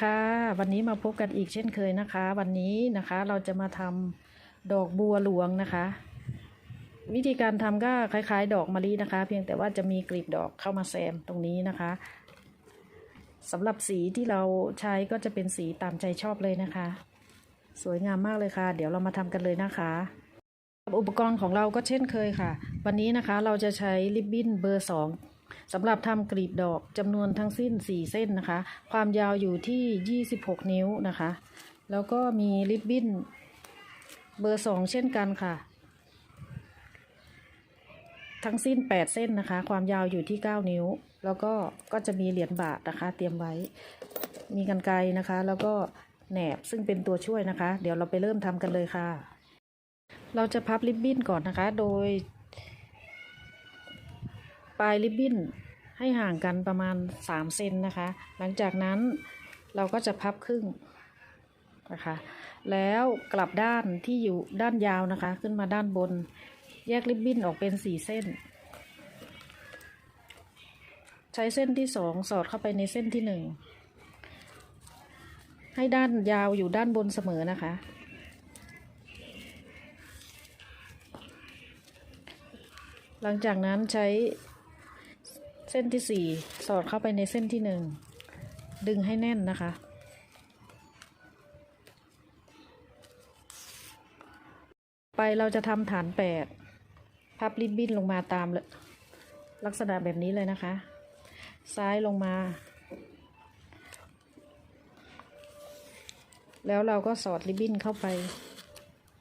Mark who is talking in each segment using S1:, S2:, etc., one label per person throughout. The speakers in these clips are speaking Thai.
S1: ค่ะวันนี้มาพบกันอีกเช่นเคยนะคะ วันนี้นะคะเราจะมาทำดอกบัวหลวงนะคะ วิธีการทำก็คล้าย ๆ ดอกมะลินะคะ เพียงแต่ว่าจะมีกลีบดอกเข้ามาแซมตรงนี้นะคะสำหรับสีที่เราใช้ก็จะเป็นสีตามใจชอบเลยนะคะ สวยงามมากเลยค่ะ เดี๋ยวเรามาทำกันเลยนะคะ อุปกรณ์ของเราก็เช่นเคยค่ะ วันนี้นะคะเราจะใช้ริบบิ้นเบอร์สอง สำหรับทำกลีบดอกจำนวนทั้งสิ้น 4 เส้นนะคะ ความยาวอยู่ที่ 26 นิ้วนะคะ แล้วก็มีริบบิ้นเบอร์สองเช่นกันค่ะ ทั้งสิ้น 8 เส้นนะคะ ความยาวอยู่ที่ 9 นิ้ว แล้วก็ก็จะมีเหรียญบาทนะคะ เตรียมไว้ มีกันไกนะคะ แล้วก็แหนบซึ่งเป็นตัวช่วยนะคะ เดี๋ยวเราไปเริ่มทำกันเลยค่ะ เราจะพับริบบิ้นก่อนนะคะ โดย ปลายริบบิ้นให้ห่างกันประมาณ 3 เซนนะคะ หลังจากนั้นเราก็จะพับครึ่งนะคะ แล้วกลับด้านที่อยู่ด้านยาวนะคะ ขึ้นมาด้านบน แยกริบบิ้นออกเป็น 4 เส้น ใช้เส้นที่ 2 สอดเข้าไปในเส้นที่ 1 ให้ด้านยาวอยู่ด้านบนเสมอนะคะหลังจากนั้นใช้ ส้นที่สี่สอดเข้าไปในเส้นที่หนึ่งดึงให้แน่นนะคะ ไปเราจะทำฐานแปดพับริบบิ้นลงมาตามเลยลักษณะแบบนี้เลยนะคะ ซ้ายลงมา แล้วเราก็สอดริบบิ้นเข้าไป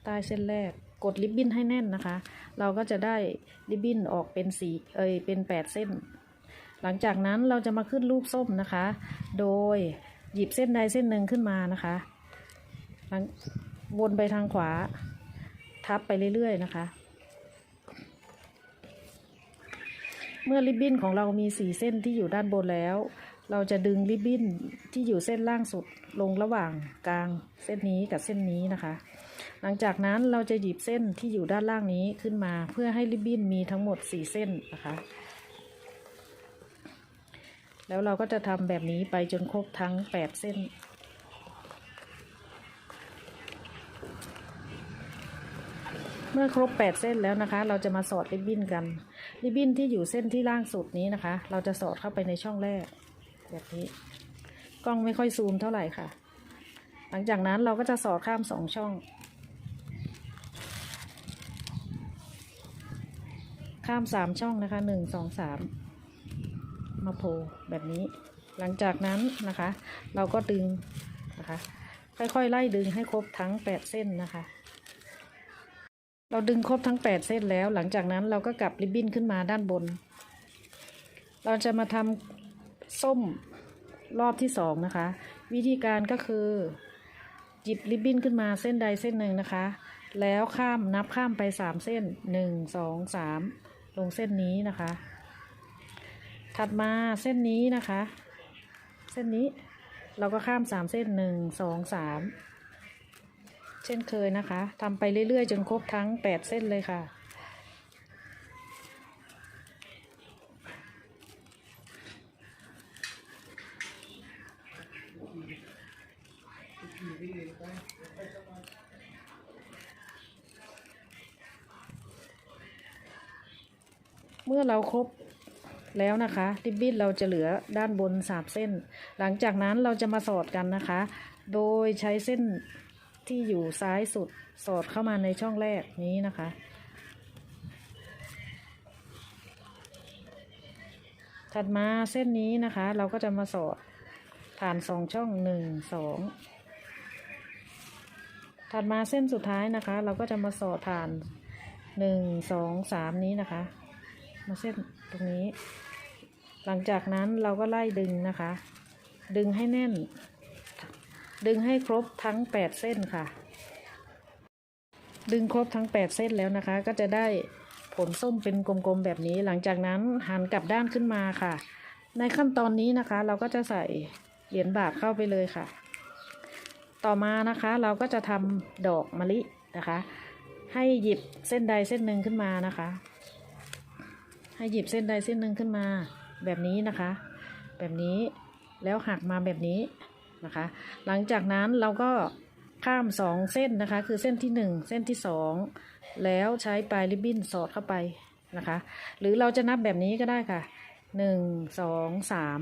S1: ใต้เส้นแรกกดริบบิ้นให้แน่นนะคะ เราก็จะได้ริบบิ้นออกเป็นสีเอยเป็นแปดเส้น หลังจากนั้นเราจะมาขึ้นรูปส้มนะคะ โดยหยิบเส้นใดเส้นหนึ่งขึ้นมานะคะวนไปทางขวา ทับไปเรื่อยๆนะคะ เมื่อริบบิ้นของเรามีสีเส้นที่อยู่ด้านบนแล้ว เราจะดึงริบบิ้นที่อยู่เส้นล่างสุดลงระหว่างกลางเส้นนี้กับเส้นนี้นะคะ หลังจากนั้นเราจะหยิบเส้นที่อยู่ด้านล่างนี้ขึ้นมา เพื่อให้ริบบิ้นมีทั้งหมด4เส้นนะคะ แล้วเราก็จะทำแบบนี้ไปจนครบทั้ง 8 เส้น เมื่อครบ 8 เส้นแล้วนะคะ เราจะมาสอดริบบิ้นกัน ริบบิ้นที่อยู่เส้นที่ล่างสุดนี้นะคะ เราจะสอดเข้าไปในช่องแรก แบบนี้ กล้องไม่ค่อยซูมเท่าไหร่ค่ะ หลังจากนั้นเราก็จะสอดข้ามสองช่อง ข้ามสามช่องนะคะหนึ่งสองสาม มาโผล่แบบนี้ หลังจากนั้นนะคะ เราก็ดึงนะคะ ค่อยๆไล่ดึงให้ครบทั้งแปดเส้นนะคะ เราดึงครบทั้งแปดเส้นแล้ว หลังจากนั้นเราก็กลับริบบิ้นขึ้นมาด้านบน เราจะมาทำส้มรอบที่สองนะคะ วิธีการก็คือหยิบริบบิ้นขึ้นมาเส้นใดเส้นหนึ่งนะคะ แล้วข้ามนับข้ามไปสามเส้นหนึ่งสองสามลงเส้นนี้นะคะ ถัดมาเส้นนี้นะคะ เส้นนี้เราก็ข้ามสามเส้นหนึ่งสองสามเช่นเคยนะคะทำไปเรื่อยๆ จนครบทั้งแปดเส้นเลยค่ะ เมื่อเราครบ แล้วนะคะ ริบบิ้นเราจะเหลือด้านบนสามเส้น หลังจากนั้นเราจะมาสอดกันนะคะ โดยใช้เส้นที่อยู่ซ้ายสุดสอดเข้ามาในช่องแรกนี้นะคะ ถัดมาเส้นนี้นะคะ เราก็จะมาสอดฐานสองช่องหนึ่งสองถัดมาเส้นสุดท้ายนะคะ เราก็จะมาสอดฐานหนึ่งสองสามนี้นะคะ มาเส้นตรงนี้ หลังจากนั้นเราก็ไล่ดึงนะคะ ดึงให้แน่น ดึงให้ครบทั้งแปดเส้นค่ะ ดึงครบทั้งแปดเส้นแล้วนะคะ ก็จะได้ผลส้มเป็นกลมๆแบบนี้ หลังจากนั้นหันกลับด้านขึ้นมาค่ะ ในขั้นตอนนี้นะคะ เราก็จะใส่เหรียญบาทเข้าไปเลยค่ะ ต่อมานะคะเราก็จะทำดอกมะลินะคะ ให้หยิบเส้นใดเส้นหนึ่งขึ้นมานะคะ ให้หยิบเส้นใดเส้นหนึ่งขึ้นมาแบบนี้นะคะ แบบนี้แล้วหักมาแบบนี้นะคะ หลังจากนั้นเราก็ข้ามสองเส้นนะคะ คือเส้นที่หนึ่งเส้นที่สองแล้วใช้ปลายริบบิ้นสอดเข้าไปนะคะ หรือเราจะนับแบบนี้ก็ได้ค่ะหนึ่งสองสาม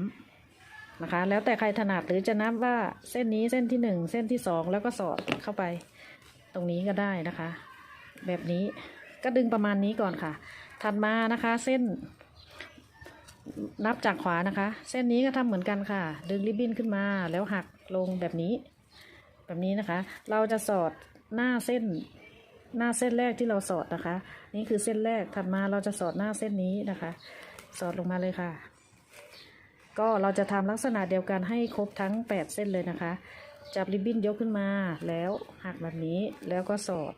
S1: นะคะ แล้วแต่ใครถนัดหรือจะนับว่าเส้นนี้เส้นที่หนึ่งเส้นที่สองแล้วก็สอดเข้าไป ตรงนี้ก็ได้นะคะ แบบนี้ ก็ดึงประมาณนี้ก่อนค่ะ ถัดมานะคะเส้น นับจากขวานะคะ เส้นนี้ก็ทำเหมือนกันค่ะ ดึงริบบิ้นขึ้นมาแล้วหักลงแบบนี้ แบบนี้นะคะ เราจะสอดหน้าเส้น หน้าเส้นแรกที่เราสอดนะคะ นี่คือเส้นแรกถัดมาเราจะสอดหน้าเส้นนี้นะคะ สอดลงมาเลยค่ะ ก็เราจะทำลักษณะเดียวกันให้ครบทั้ง 8 เส้นเลยนะคะ จับริบบิ้นยกขึ้นมาแล้วหักแบบนี้แล้วก็สอด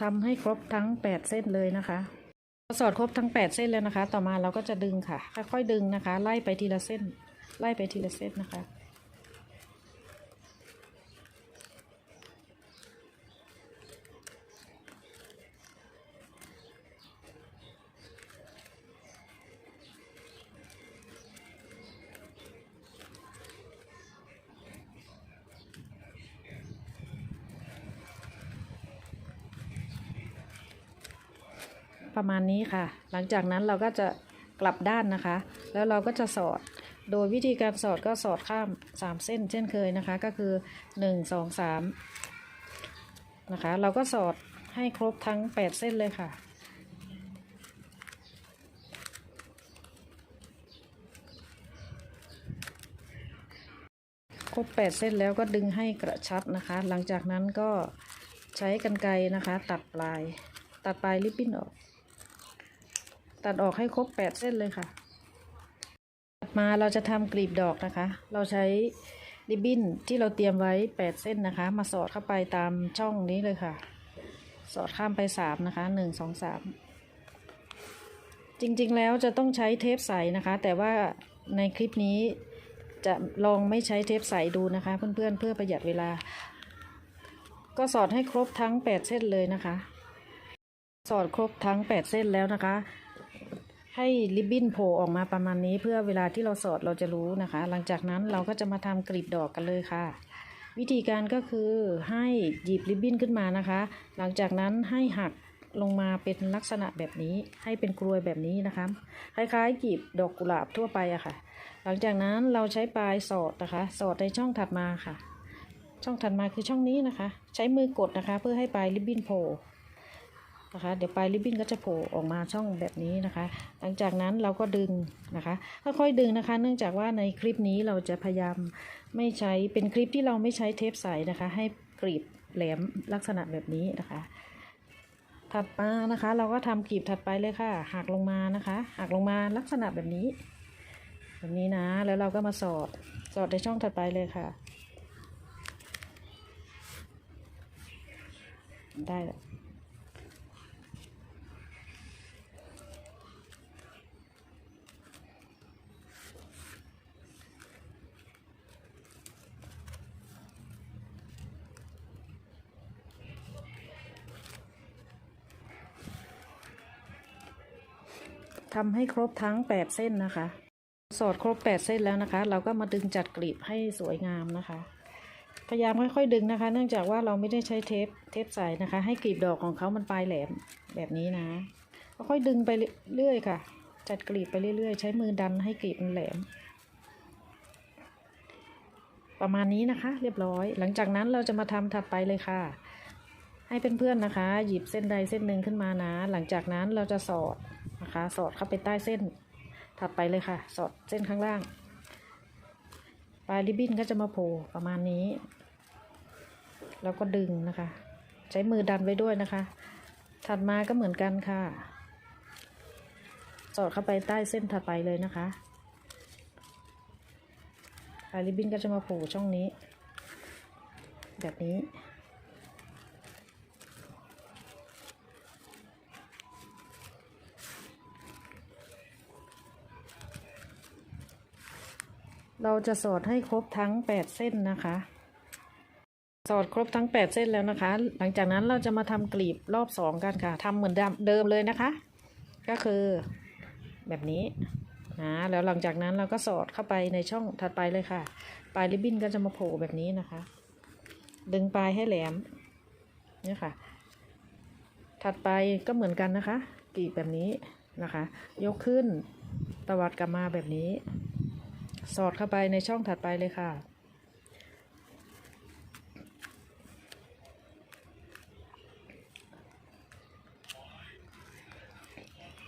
S1: ทำให้ครบทั้ง 8 เส้นเลยนะคะพอสอดครบทั้ง 8 เส้นแล้วนะคะ ต่อมาเราก็จะดึงค่ะ ค่อยๆดึงนะคะ ไล่ไปทีละเส้น ไล่ไปทีละเส้นนะคะ ประมาณนี้ค่ะ หลังจากนั้นเราก็จะกลับด้านนะคะ แล้วเราก็จะสอด โดยวิธีการสอดก็สอดข้าม 3 เส้นเช่นเคยนะคะ ก็คือ 1 2 3 นะคะ เราก็สอดให้ครบทั้ง 8 เส้นเลยค่ะครบ 8 เส้นแล้วก็ดึงให้กระชับนะคะ หลังจากนั้นก็ใช้กรรไกรนะคะ ตัดปลาย ตัดปลายริบบิ้นออก ตัดออกให้ครบ8เส้นเลยค่ะ ถัดมาเราจะทำกลีบดอกนะคะ เราใช้ริบบิ้นที่เราเตรียมไว้8เส้นนะคะ มาสอดเข้าไปตามช่องนี้เลยค่ะ สอดข้ามไป3นะคะ1 2 3จริงๆแล้วจะต้องใช้เทปใสนะคะ แต่ว่าในคลิปนี้จะลองไม่ใช้เทปใสดูนะคะ เพื่อนๆเพื่อประหยัดเวลา ก็สอดให้ครบทั้ง 8 เส้นเลยนะคะ สอดครบทั้ง 8 เส้นแล้วนะคะ ให้ริบบิ้นโผล่ออกมาประมาณนี้ เพื่อเวลาที่เราสอดเราจะรู้นะคะ หลังจากนั้นเราก็จะมาทำกลีบดอกกันเลยค่ะ วิธีการก็คือให้หยิบริบบิ้นขึ้นมานะคะ หลังจากนั้นให้หักลงมาเป็นลักษณะแบบนี้ ให้เป็นกลวยแบบนี้นะคะ คล้ายๆกลีบดอกกุหลาบทั่วไปอะค่ะ หลังจากนั้นเราใช้ปลายสอดนะคะ สอดในช่องถัดมาค่ะ ช่องถัดมาคือช่องนี้นะคะ ใช้มือกดนะคะ เพื่อให้ปลายริบบิ้นโผล่ นะคะ เดี๋ยวปลายริบบิ้นก็จะโผล่ออกมาช่องแบบนี้นะคะ หลังจากนั้นเราก็ดึงนะคะค่อยๆดึงนะคะ เนื่องจากว่าในคลิปนี้เราจะพยายามไม่ใช้เป็นคลิปที่เราไม่ใช้เทปใสนะคะ ให้กรีบแหลมลักษณะแบบนี้นะคะ ถัดมานะคะ เราก็ทำกลีบถัดไปเลยค่ะหักลงมานะคะหักลงมาลักษณะแบบนี้ แบบนี้นะแล้วเราก็มาสอดสอดในช่องถัดไปเลยค่ะ ได้แล้ว ทำให้ครบทั้ง 8 เส้นนะคะ สอดครบ 8 เส้นแล้วนะคะ เราก็มาดึงจัดกลีบให้สวยงามนะคะ พยายามค่อยๆดึงนะคะ เนื่องจากว่าเราไม่ได้ใช้เทปเทปใสนะคะ ให้กลีบดอกของเขามันปลายแหลมแบบนี้นะค่อยๆดึงไปเรื่อยๆค่ะ จัดกลีบไปเรื่อยๆ ใช้มือดันให้กลีบมันแหลม ประมาณนี้นะคะ เรียบร้อย หลังจากนั้นเราจะมาทำถัดไปเลยค่ะ ให้เพื่อนๆนะคะ หยิบเส้นใดเส้นหนึ่งขึ้นมานะ หลังจากนั้นเราจะสอด นะคะ สอดเข้าไปใต้เส้น ถัดไปเลยค่ะ สอดเส้นข้างล่าง ปลายริบบิ้นก็จะมาโผล่ประมาณนี้ แล้วก็ดึงนะคะ ใช้มือดันไว้ด้วยนะคะ ถัดมาก็เหมือนกันค่ะ สอดเข้าไปใต้เส้นถัดไปเลยนะคะปลายริบบิ้นก็จะมาโผล่ช่องนี้ แบบนี้ เราจะสอดให้ครบทั้ง8เส้นนะคะ สอดครบทั้ง8เส้นแล้วนะคะ หลังจากนั้นเราจะมาทำกลีบรอบ2กันค่ะทำเหมือนเดิมเลยนะคะ ก็คือแบบนี้นะแล้วหลังจากนั้นเราก็สอดเข้าไปในช่องถัดไปเลยค่ะ ปลายริบบิ้นก็จะมาโผล่แบบนี้นะคะ ดึงปลายให้แหลมเนี่ยค่ะ ถัดไปก็เหมือนกันนะคะกรีบแบบนี้นะคะ ยกขึ้นตวัดกลับมาแบบนี้ สอดเข้าไปในช่องถัดไปเลยค่ะ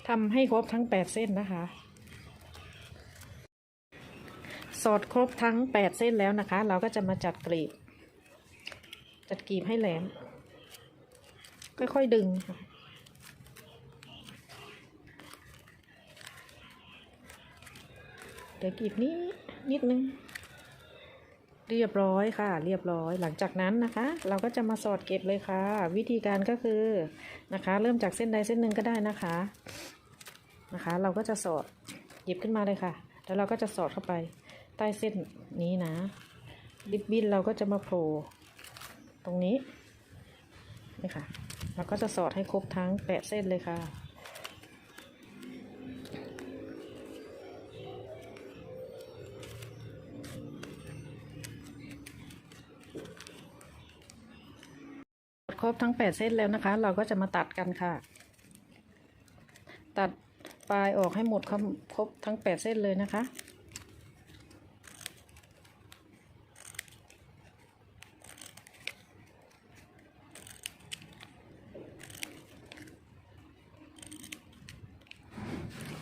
S1: ทำให้ครบทั้ง 8 เส้นนะคะ สอดครบทั้ง 8 เส้นแล้วนะคะ เราก็จะมาจัดกลีบ จัดกลีบให้แหลม ค่อยๆดึงค่ะ ดี๋ยวกีบนี้นิดนึง เรียบร้อยค่ะ เรียบร้อย หลังจากนั้นนะคะ เราก็จะมาสอดเก็บเลยค่ะ วิธีการก็คือนะคะ เริ่มจากเส้นใดเส้นหนึ่งก็ได้นะคะนะคะ เราก็จะสอดหยิบขึ้นมาเลยค่ะ แล้วเราก็จะสอดเข้าไปใต้เส้นนี้นะริบบิ้นเราก็จะมาโผล่ตรงนี้นี่ค่ะเราก็จะสอดให้ครบทั้งแปดเส้นเลยค่ะ ครบทั้ง 8 เส้นแล้วนะคะ เราก็จะมาตัดกันค่ะ ตัดปลายออกให้หมดครบครบทั้ง 8 เส้นเลยนะคะ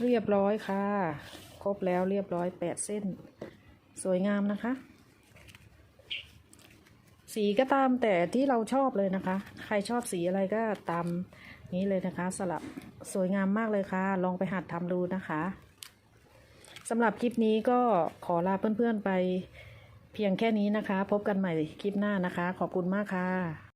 S1: เรียบร้อยค่ะ ครบแล้วเรียบร้อย8เส้น สวยงามนะคะ สีก็ตามแต่ที่เราชอบเลยนะคะ ใครชอบสีอะไรก็ตามนี้เลยนะคะ สลับสวยงามมากเลยค่ะ ลองไปหัดทำดูนะคะสำหรับคลิปนี้ก็ขอลาเพื่อนๆไปเพียงแค่นี้นะคะ พบกันใหม่คลิปหน้านะคะ ขอบคุณมากค่ะ